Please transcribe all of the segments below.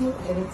Yok? Evet.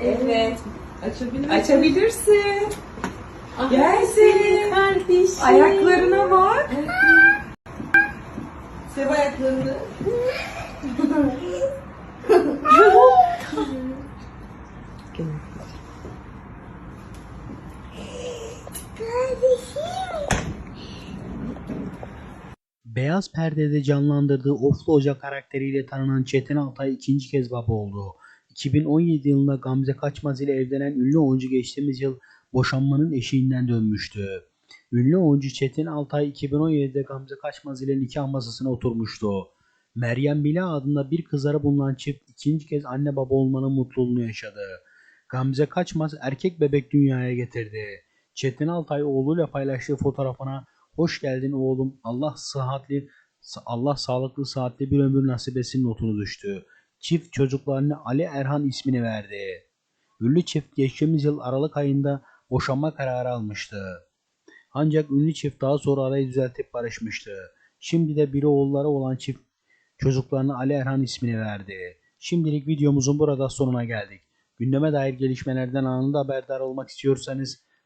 Evet. Evet. Açabilir Açabilirsin. Ah, Gelsin. Kardeşim. Ayaklarına bak. Sev ayaklarını. Beyaz perdede canlandırdığı Oflu Hoca karakteriyle tanınan Çetin Altay ikinci kez baba oldu. 2017 yılında Gamze Kaçmaz ile evlenen ünlü oyuncu geçtiğimiz yıl boşanmanın eşiğinden dönmüştü. Ünlü oyuncu Çetin Altay 2017'de Gamze Kaçmaz ile nikah masasına oturmuştu. Meryem Mila adında bir kızları bulunan çift ikinci kez anne baba olmanın mutluluğunu yaşadı. Gamze Kaçmaz erkek bebek dünyaya getirdi. Çetin Altay oğluyla paylaştığı fotoğrafına Hoş geldin oğlum. Allah sıhhatli Allah sağlıklı saatli bir ömür nasip etsin notunu düştü. Çift çocuklarına Ali Erhan ismini verdi. Ünlü çift geçtiğimiz yıl Aralık ayında boşanma kararı almıştı. Ancak ünlü çift daha sonra arayı düzeltip barışmıştı. Şimdi de biri oğulları olan çift çocuklarına Ali Erhan ismini verdi. Şimdilik videomuzun burada sonuna geldik. Gündeme dair gelişmelerden anında haberdar olmak istiyorsanız